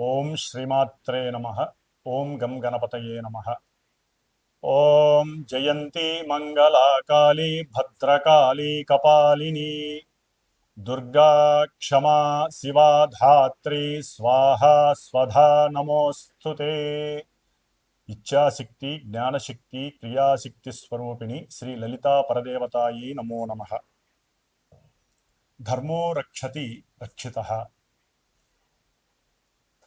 ओम श्रीमात्रे नमः। ओम गम கணபதையே நம ஓம் जयंती मंगला काली भद्रकाली, कपालिनी, दुर्गा क्षमा, शिवा धात्री, स्वाहा, स्वधा, नमोऽस्तु ते। इच्छाशक्ति, ज्ञानशक्ति क्रियाशक्तिस्वरूपिणि श्रीललितापरदेवतायै नमो नमः। धर्मो रक्षति रक्षितः।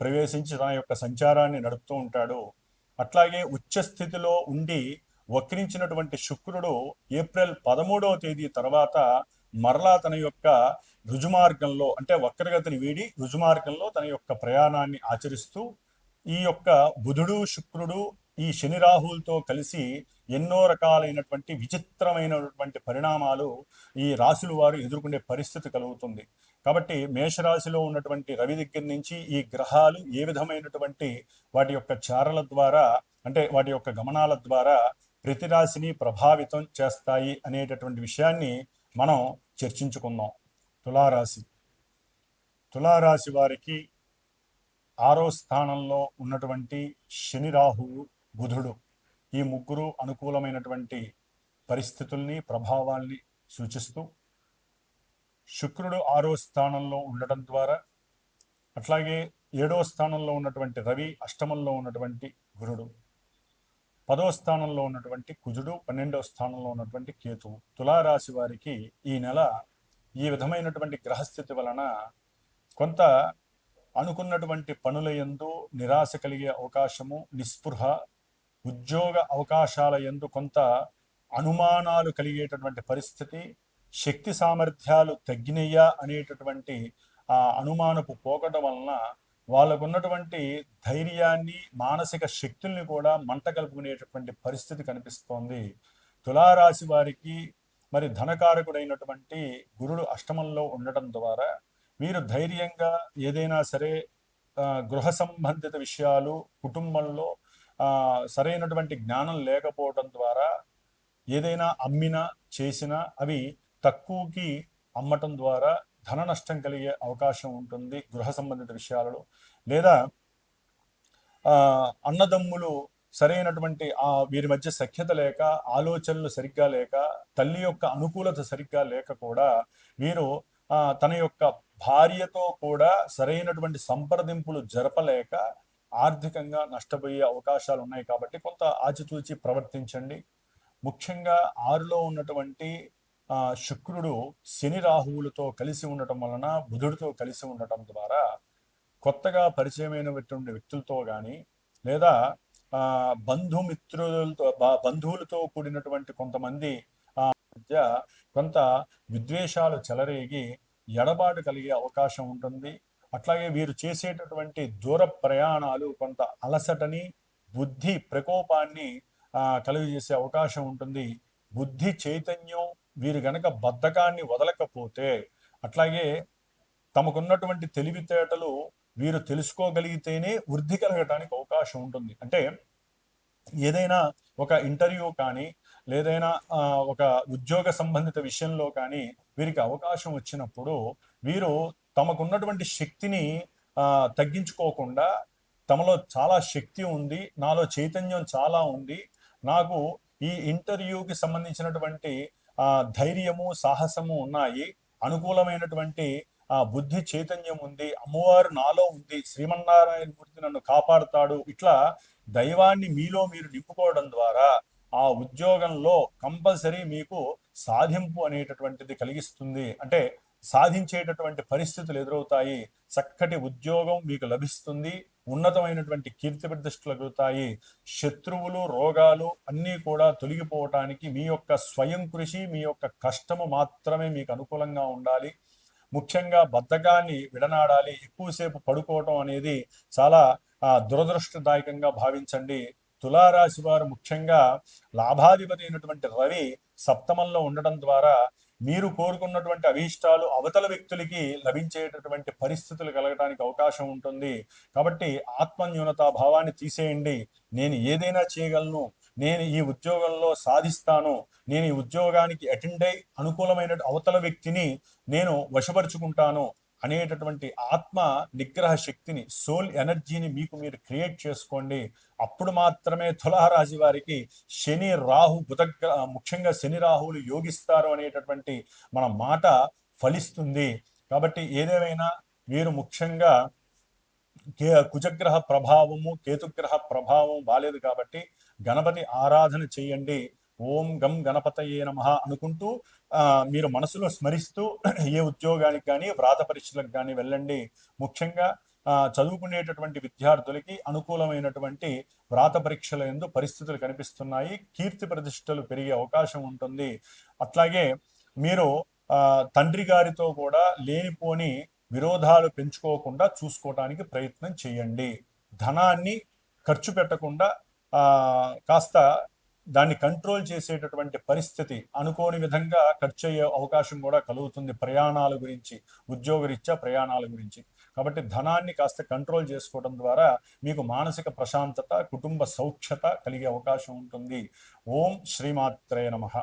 ప్రవేశించి తన యొక్క సంచారాన్ని నడుపుతూ ఉంటాడు. అట్లాగే ఉచ్చస్థితిలో ఉండి వక్రించినటువంటి శుక్రుడు ఏప్రిల్ పదమూడవ తేదీ తర్వాత మరలా తన యొక్క రుజుమార్గంలో అంటే వక్రగతిని వీడి రుజుమార్గంలో తన యొక్క ప్రయాణాన్ని ఆచరిస్తూ ఈ యొక్క బుధుడు శుక్రుడు ఈ శని రాహులతో కలిసి ఎన్నో రకాలైనటువంటి విచిత్రమైనటువంటి పరిణామాలు ఈ రాశుల వారు ఎదుర్కొనే పరిస్థితి కలుగుతుంది. కాబట్టి మేషరాశిలో ఉన్నటువంటి రవి దగ్గర నుంచి ఈ గ్రహాలు ఏ విధమైనటువంటి వాటి యొక్క చారల ద్వారా అంటే వాటి యొక్క గమనాల ద్వారా ప్రతి రాశిని ప్రభావితం చేస్తాయి అనేటటువంటి విషయాన్ని మనం చర్చించుకుందాం. తులారాశి. తులారాశి వారికి ఆరో స్థానంలో ఉన్నటువంటి శని రాహువు బుధుడు. ఈ ముగ్గురు అనుకూలమైనటువంటి పరిస్థితుల్ని ప్రభావాల్ని సూచిస్తూ శుక్రుడు ఆరో స్థానంలో ఉండటం ద్వారా అట్లాగే ఏడో స్థానంలో ఉన్నటువంటి రవి అష్టమంలో ఉన్నటువంటి గురుడు పదో స్థానంలో ఉన్నటువంటి కుజుడు పన్నెండో స్థానంలో ఉన్నటువంటి కేతువు. తులారాశి వారికి ఈ నెల ఈ విధమైనటువంటి గ్రహస్థితి వలన కొంత అనుకున్నటువంటి పనుల ఎందు నిరాశ కలిగే అవకాశము నిస్పృహ ఉద్యోగ అవకాశాల ఎందు కొంత అనుమానాలు కలిగేటటువంటి పరిస్థితి శక్తి సామర్థ్యాలు తగ్గినయ్యా అనేటటువంటి ఆ అనుమానపు పోకడం వలన వాళ్ళకున్నటువంటి ధైర్యాన్ని మానసిక శక్తుల్ని కూడా మంట కలుపుకునేటటువంటి పరిస్థితి కనిపిస్తోంది. తులారాశి వారికి మరి ధనకారకుడైనటువంటి గురుడు అష్టమంలో ఉండటం ద్వారా మీరు ధైర్యంగా ఏదైనా సరే గృహ సంబంధిత విషయాలు కుటుంబంలో సరైనటువంటి జ్ఞానం లేకపోవడం ద్వారా ఏదైనా అమ్మినా చేసినా అవి తక్కువకి అమ్మటం ద్వారా ధన నష్టం కలిగే అవకాశం ఉంటుంది గృహ సంబంధిత విషయాలలో. లేదా అన్నదమ్ములు సరైనటువంటి ఆ వీరి మధ్య సఖ్యత లేక ఆలోచనలు సరిగ్గా లేక తల్లి యొక్క అనుకూలత సరిగ్గా లేక కూడా వీరు తన యొక్క భార్యతో కూడా సరైనటువంటి సంప్రదింపులు జరపలేక ఆర్థికంగా నష్టపోయే అవకాశాలు ఉన్నాయి కాబట్టి కొంత ఆచితూచి ప్రవర్తించండి. ముఖ్యంగా ఆరులో ఉన్నటువంటి శుక్రుడు శని రాహువులతో కలిసి ఉండటం వలన బుధుడితో కలిసి ఉండటం ద్వారా కొత్తగా పరిచయమైనటువంటి వ్యక్తులతో కానీ లేదా ఆ, బంధుమిత్రులతో బంధువులతో కూడినటువంటి కొంతమంది ఆ, మధ్య కొంత విద్వేషాలు చెలరేగి ఎడబాటు కలిగే అవకాశం ఉంటుంది. అట్లాగే వీరు చేసేటటువంటి దూర ప్రయాణాలు కొంత అలసటని బుద్ధి ప్రకోపాన్ని కలుగజేసే అవకాశం ఉంటుంది. బుద్ధి చైతన్యం వీరు గనక బద్ధకాన్ని వదలకపోతే అట్లాగే తమకున్నటువంటి తెలివితేటలు వీరు తెలుసుకోగలిగితేనే వృద్ధి కలగటానికి అవకాశం ఉంటుంది. అంటే ఏదైనా ఒక ఇంటర్వ్యూ కానీ లేదైనా ఒక ఉద్యోగ సంబంధిత విషయంలో కానీ వీరికి అవకాశం వచ్చినప్పుడు వీరు తమకున్నటువంటి శక్తిని తగ్గించుకోకుండా తమలో చాలా శక్తి ఉంది నాలో చైతన్యం చాలా ఉంది నాకు ఈ ఇంటర్వ్యూకి సంబంధించినటువంటి ధైర్యము సాహసము ఉన్నాయి. అనుకూలమైనటువంటి ఆ బుద్ధి చైతన్యం ఉంది. అమ్మవారు నాలో ఉంది. శ్రీమన్నారాయణ మూర్తి నన్ను కాపాడుతాడు. ఇట్లా దైవాన్ని మీలో మీరు నింపుకోవడం ద్వారా ఆ ఉద్యోగంలో కంపల్సరీ మీకు సాధింపు అనేటటువంటిది కలిగిస్తుంది. అంటే సాధించేటటువంటి పరిస్థితులు ఎదురవుతాయి. చక్కటి ఉద్యోగం మీకు లభిస్తుంది. ఉన్నతమైనటువంటి కీర్తి ప్రతిష్టలు కలుగుతాయి. శత్రువులు రోగాలు అన్నీ కూడా తొలగిపోవటానికి మీ యొక్క స్వయం కృషి మీ యొక్క కష్టము మాత్రమే మీకు అనుకూలంగా ఉండాలి. ముఖ్యంగా బద్ధకాన్ని విడనాడాలి. ఎక్కువసేపు పడుకోవటం అనేది చాలా దురదృష్టదాయకంగా భావించండి. తులారాశి వారు ముఖ్యంగా లాభాధిపతి అయినటువంటి రవి సప్తమంలో ఉండడం ద్వారా మీరు కోరుకున్నటువంటి అభీష్టాలు అవతల వ్యక్తులకి లభించేటటువంటి పరిస్థితులు కలగడానికి అవకాశం ఉంటుంది. కాబట్టి ఆత్మన్యూనతా భావాన్ని తీసేయండి. నేను ఏదైనా చేయగలను. నేను ఈ ఉద్యోగంలో సాధిస్తాను. నేను ఈ ఉద్యోగానికి అటెండ్ అయి అనుకూలమైన అవతల వ్యక్తిని నేను వశపరుచుకుంటాను అనేటటువంటి ఆత్మ నిగ్రహ శక్తిని సోల్ ఎనర్జీని మీకు మీరు క్రియేట్ చేసుకోండి. అప్పుడు మాత్రమే తులారాశి వారికి శని రాహు బుధగ్ర ముఖ్యంగా శని రాహువులు యోగిస్తారు అనేటటువంటి మన మాట ఫలిస్తుంది. కాబట్టి ఏదేమైనా మీరు ముఖ్యంగా కే కుజగ్రహ ప్రభావము కేతుగ్రహ ప్రభావం బాలేదు కాబట్టి గణపతి ఆరాధన చేయండి. ఓం గం గణపతయే నమ అనుకుంటూ మీరు మనసులో స్మరిస్తూ ఏ ఉద్యోగానికి కానీ వ్రాత పరీక్షలకు కానీ వెళ్ళండి. ముఖ్యంగా చదువుకునేటటువంటి విద్యార్థులకి అనుకూలమైనటువంటి వ్రాత పరీక్షల ఎందు పరిస్థితులు కనిపిస్తున్నాయి. కీర్తి ప్రతిష్టలు పెరిగే అవకాశం ఉంటుంది. అట్లాగే మీరు తండ్రి గారితో కూడా లేనిపోని విరోధాలు పెంచుకోకుండా చూసుకోవటానికి ప్రయత్నం చేయండి. ధనాన్ని ఖర్చు పెట్టకుండా కాస్త దాన్ని కంట్రోల్ చేసేటటువంటి పరిస్థితి అనుకోని విధంగా ఖర్చు అయ్యే అవకాశం కూడా కలుగుతుంది. ప్రయాణాల గురించి ఉద్యోగరీత్యా ప్రయాణాల గురించి. కాబట్టి ధనాన్ని కాస్త కంట్రోల్ చేసుకోవడం ద్వారా మీకు మానసిక ప్రశాంతత కుటుంబ సౌఖ్యత కలిగే అవకాశం ఉంటుంది. ఓం శ్రీమాత్రే నమః.